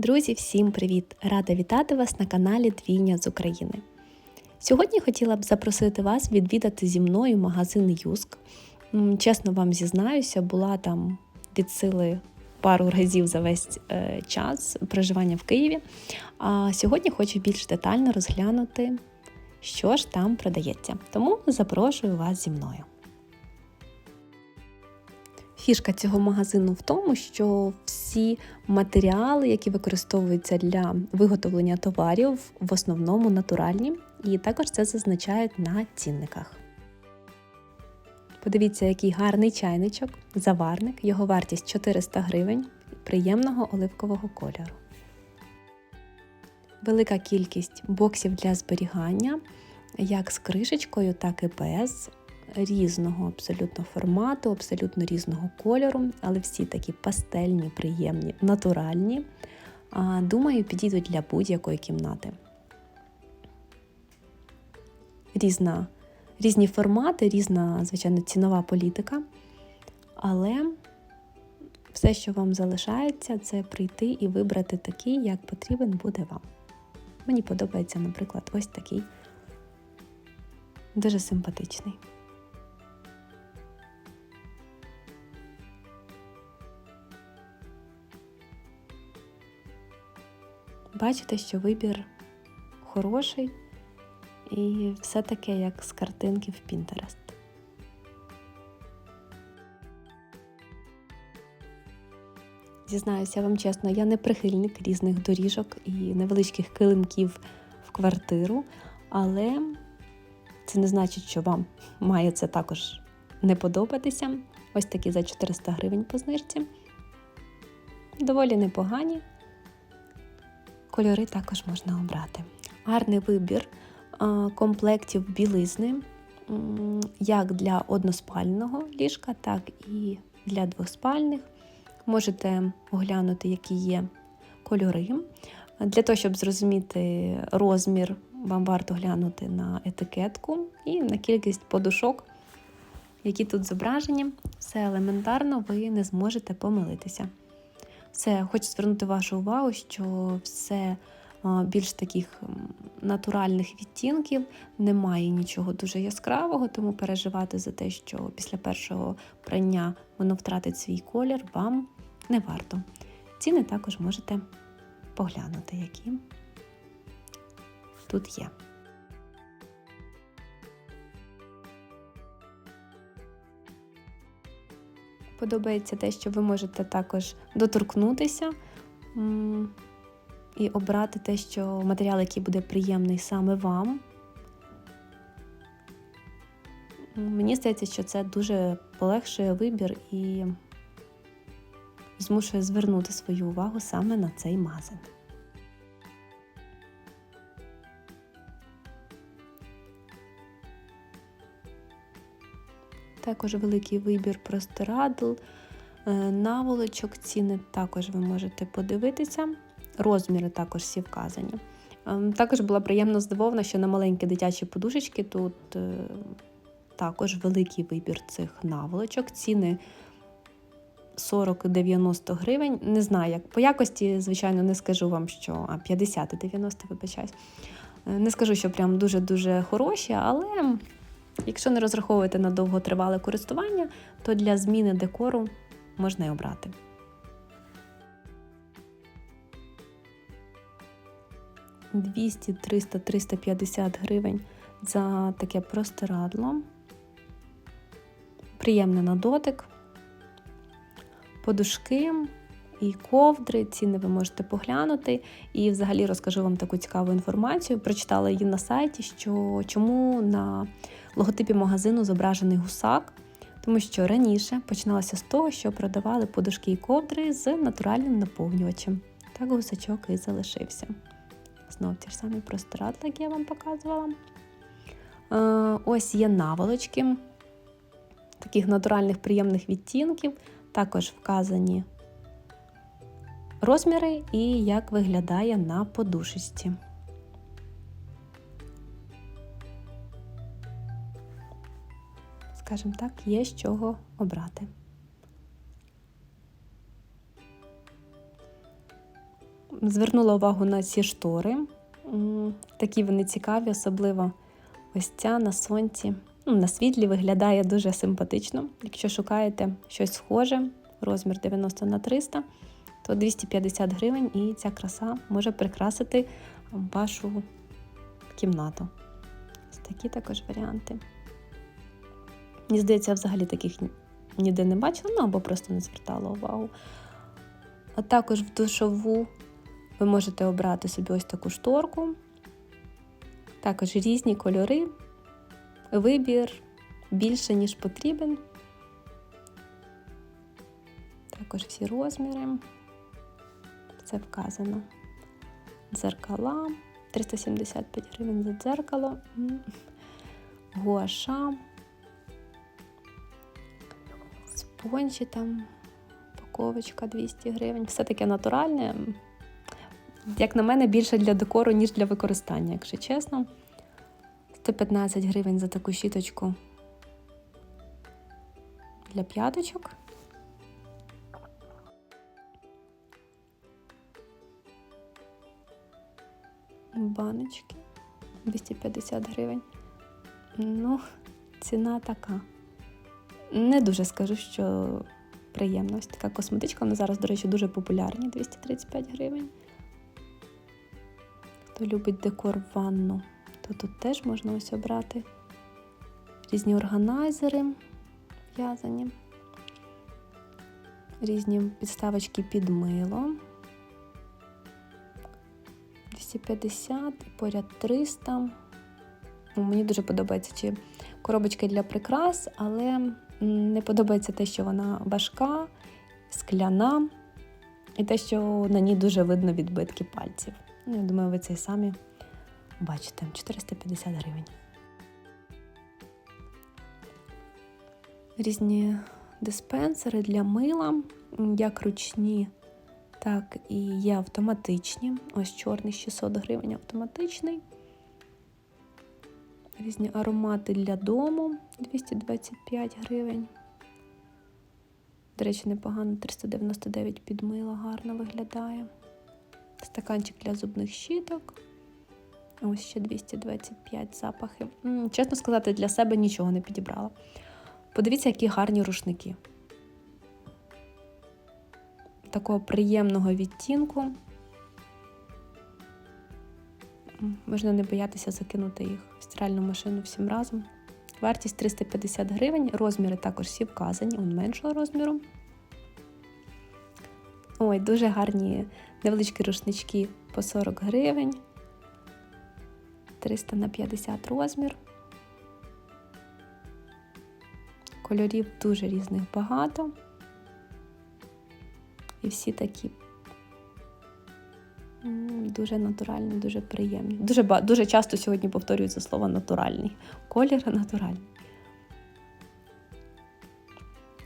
Друзі, всім привіт! Рада вітати вас на каналі Двійня з України. Сьогодні хотіла б запросити вас відвідати зі мною магазин Юск. Чесно вам зізнаюся, була там від сили пару разів за весь е, час проживання в Києві. А сьогодні хочу більш детально розглянути, що ж там продається. Тому запрошую вас зі мною. Фішка цього магазину в тому, що всі матеріали, які використовуються для виготовлення товарів, в основному натуральні, і також це зазначають на цінниках. Подивіться, який гарний чайничок, заварник, його вартість 400 гривень, приємного оливкового кольору. Велика кількість боксів для зберігання, як з кришечкою, так і без різного абсолютно формату, абсолютно різного кольору, але всі такі пастельні, приємні, натуральні. Думаю, підійдуть для будь-якої кімнати. Різна, різні формати, різна, звичайно, цінова політика. Але все, що вам залишається, це прийти і вибрати такий, як потрібен буде вам. Мені подобається, наприклад, ось такий дуже симпатичний. Бачите, що вибір хороший і все таке, як з картинки в Pinterest. Зізнаюся вам чесно, я не прихильник різних доріжок і невеличких килимків в квартиру, але це не значить, що вам має це також не подобатися. Ось такі за 400 гривень по знижці. Доволі непогані. Кольори також можна обрати. Гарний вибір комплектів білизни, як для односпального ліжка, так і для двоспальних. Можете оглянути, які є кольори. Для того, щоб зрозуміти розмір, вам варто глянути на етикетку і на кількість подушок, які тут зображені. Все елементарно, ви не зможете помилитися. Все, хочу звернути вашу увагу, що все більш таких натуральних відтінків, немає нічого дуже яскравого, тому переживати за те, що після першого прання воно втратить свій колір, вам не варто. Ціни також можете поглянути, які тут є. Подобається те, що ви можете також доторкнутися і обрати те, що матеріал, який буде приємний саме вам. Мені здається, що це дуже полегшує вибір і змушує звернути свою увагу саме на цей магазин. Також великий вибір простирадл, е, наволочок, ціни також ви можете подивитися. Розміри також всі вказані. Ем, Також була приємно здивована, що на маленькі дитячі подушечки тут е, також великий вибір цих наволочок. Ціни 40-90 гривень. Не знаю, як по якості, звичайно, не скажу вам, що а 50-90, вибачаюсь. Е, Не скажу, що прям дуже-дуже хороші, але якщо не розраховуєте на довготривале користування, то для зміни декору можна й обрати. Двісті, 300, 350 гривень за таке простирадло. Приємне на дотик. Подушки і ковдри, ціни ви можете поглянути. І взагалі розкажу вам таку цікаву інформацію. Прочитала її на сайті, що чому на логотипі магазину зображений гусак, тому що раніше починалося з того, що продавали подушки і ковдри з натуральним наповнювачем. Так гусачок і залишився. Знов ті ж самі простирадла, як я вам показувала. Е, ось є наволочки таких натуральних приємних відтінків. Також вказані розміри і як виглядає на подушечці. Скажімо так, є з чого обрати. звернула увагу на ці штори. Такі вони цікаві, особливо ось ця на сонці. Ну, на світлі виглядає дуже симпатично. Якщо шукаєте щось схоже, розмір 90 на 300, то 250 гривень і ця краса може прикрасити вашу кімнату. Ось такі також варіанти. Мені здається, я взагалі таких ніде не бачила, ну або просто не звертала увагу. А також в душову ви можете обрати собі ось таку шторку. Також різні кольори, вибір більше, ніж потрібен. Також всі розміри. Це вказано. Дзеркала. 375 гривень за дзеркало. Гуаша. Спонжі там. Упаковочка 200 гривень. Все таке натуральне. Як на мене, більше для декору, ніж для використання, якщо чесно. 115 гривень за таку щіточку для п'яточок. Баночки 250 гривень. Ну, ціна така. Не дуже скажу, що приємна. Ось така косметичка. Вона зараз, до речі, дуже популярні 235 гривень. Хто любить декор в ванну, то тут теж можна ось обрати різні органайзери в'язані, різні підставочки під мило. 250 і поряд 300. Ну, Мені дуже подобається чи коробочки для прикрас, але не подобається те, що вона важка, скляна, і те, що на ній дуже видно відбитки пальців. Ну, я думаю, ви це і самі бачите. 450 гривень. Різні диспенсери для мила, як ручні, так і є автоматичні. Ось чорний 600 гривень автоматичний. Різні аромати для дому 225 гривень. До речі, непогано 399 під мило гарно виглядає. Стаканчик для зубних щіток. Ось ще 225 запахи. М, Чесно сказати, для себе нічого не підібрала. Подивіться, які гарні рушники. Такого приємного відтінку. Можна не боятися закинути їх в стиральну машину всім разом. Вартість 350 гривень. Розміри також всі вказані, он меншого розміру. Ой, дуже гарні невеличкі рушнички по 40 гривень. 300 на 50 розмір. Кольорів дуже різних багато. І всі такі дуже натуральні, дуже приємні. Дуже, дуже часто сьогодні повторюю це слово натуральний. Колір натуральний.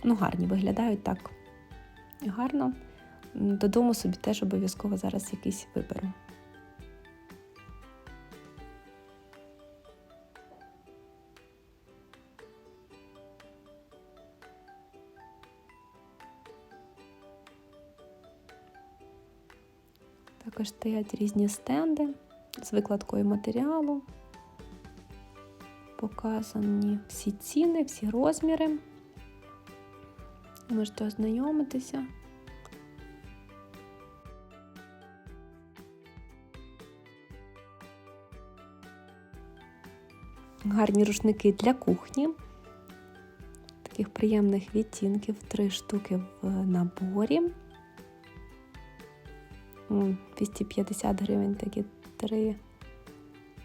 Ну, гарні виглядають так. Гарно. Додому собі теж обов'язково зараз якийсь виберу. Також стоять різні стенди з викладкою матеріалу. Показані всі ціни, всі розміри. Можете ознайомитися. Гарні рушники для кухні. Таких приємних відтінків, три штуки в наборі. М, 250 гривень такі три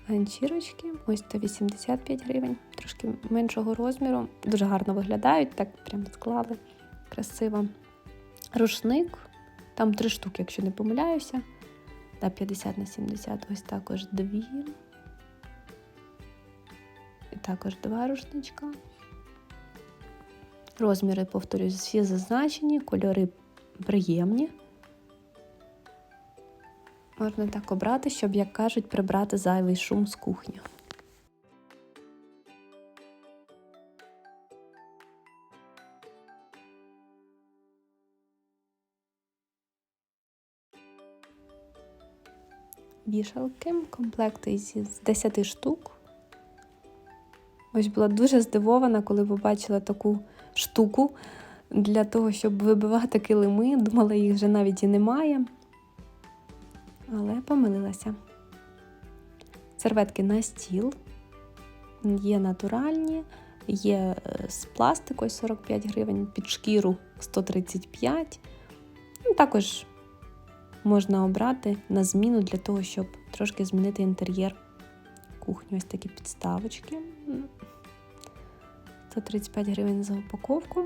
ганчірочки. Ось 185 гривень, трошки меншого розміру. Дуже гарно виглядають, так прям склали. Красиво. Рушник. Там три штуки, якщо не помиляюся. Да, 50 на 70. Ось також дві. І також два рушничка. Розміри, повторюсь, всі зазначені, кольори приємні. Можна так обрати, щоб, як кажуть, прибрати зайвий шум з кухні. вішалки, комплект із 10 штук. Ось була дуже здивована, коли побачила таку штуку для того, щоб вибивати килими. Думала, їх вже навіть і немає. Але помилилася. Серветки на стіл. Є натуральні, є е, з пластику 45 гривень, під шкіру 135. Ну, Також можна обрати на зміну для того, щоб трошки змінити інтер'єр кухні. Ось такі підставочки. 135 гривень за упаковку.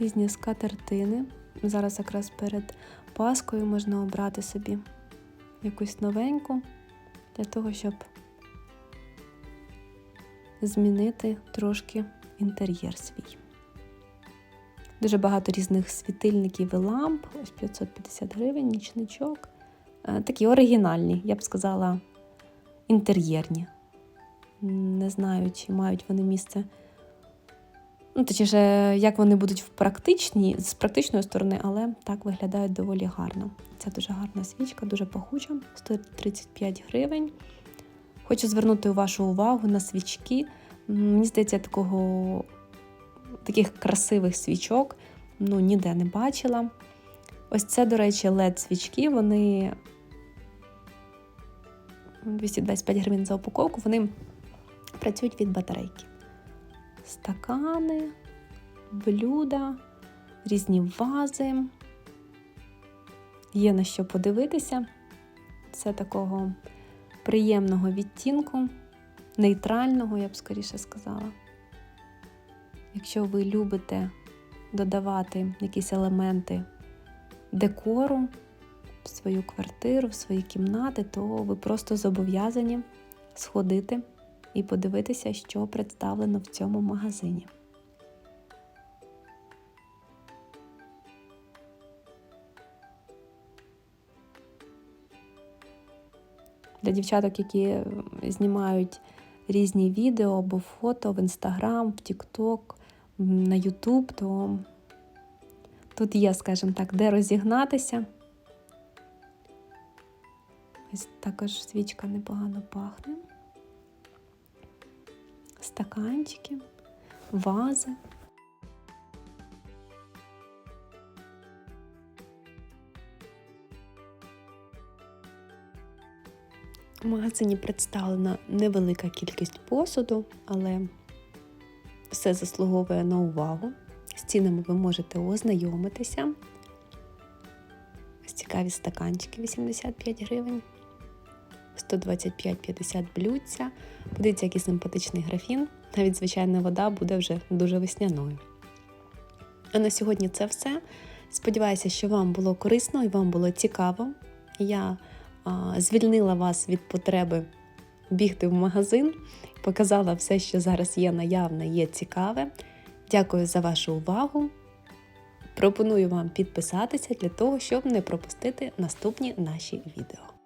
Різні скатертини. Зараз якраз перед Паскою можна обрати собі якусь новеньку для того, щоб змінити трошки інтер'єр свій. Дуже багато різних світильників і ламп, ось 550 гривень, нічничок. Е, Такі оригінальні, я б сказала, інтер'єрні. Не знаю, чи мають вони місце. Ну, точніше, як вони будуть в практичній, з практичної сторони, але так виглядають доволі гарно. Це дуже гарна свічка, дуже пахуча, стоїть 35 гривень. Хочу звернути вашу увагу на свічки. Мені здається, такого, таких красивих свічок ну, ніде не бачила. Ось це, до речі, LED-свічки, вони 225 гривень за упаковку, вони працюють від батарейки. Стакани, блюда, різні вази. Є на що подивитися. Це такого приємного відтінку, нейтрального, я б скоріше сказала. Якщо ви любите додавати якісь елементи декору в свою квартиру, в свої кімнати, то ви просто зобов'язані сходити і подивитися, що представлено в цьому магазині. Для дівчаток, які знімають різні відео або фото в Інстаграм, в Тікток, на Ютуб, то тут є, скажімо так, де розігнатися. Ось також свічка непогано пахне. Стаканчики, вази. У магазині представлена невелика кількість посуду, але все заслуговує на увагу. З цінами ви можете ознайомитися. Ось цікаві стаканчики 85 гривень, 125-50 блюдця. Подивіться, який симпатичний графін. Навіть звичайна вода буде вже дуже весняною. А на сьогодні це все. Сподіваюся, що вам було корисно і вам було цікаво. Я а, звільнила вас від потреби бігти в магазин, показала все, що зараз є наявне, є цікаве. Дякую за вашу увагу. Пропоную вам підписатися для того, щоб не пропустити наступні наші відео.